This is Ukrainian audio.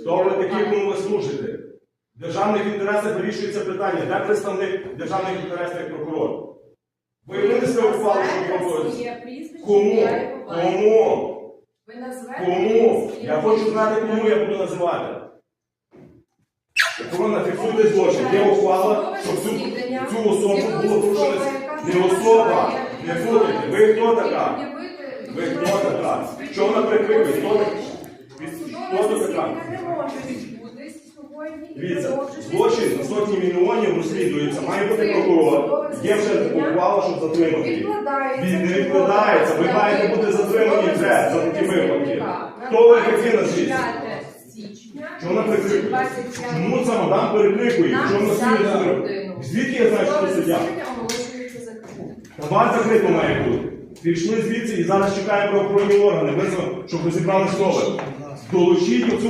Хто ви такі, кому ви служите? В державних інтересах вирішується питання, де представник державних інтересів як прокурор? Ви винесли ухвалу, що пробуєте? Кому? Кому? Ви назвете Кому? Я хочу знати, кому я буду називати. Охорона, фіксуйте злочин. Є ухвала, щоб цю, цю особу було порушено. Не особа, не слухайте. Ви хто така? Ви хто така? Що вона прикрикує? Хто така? Хто Судове це така? засідання не може відбутись сьогодні. Дивіться, злочин на сотні мільйонів розслідується. Має бути прокурор. Є вже ухвала, щоб затримати їх. Він не відкладається. Ви маєте бути затримані вже за такі випадки. Хто ви такі назвіть? Чому вона прикрикує? Чому це мадам перекрикує? Чому вона затримати? Звідки я знаю, що це суддя? Вас закрито має бути. Пішли звідси і зараз чекає правоохоронні органи, щоб розібрали слово. Долучіть оцю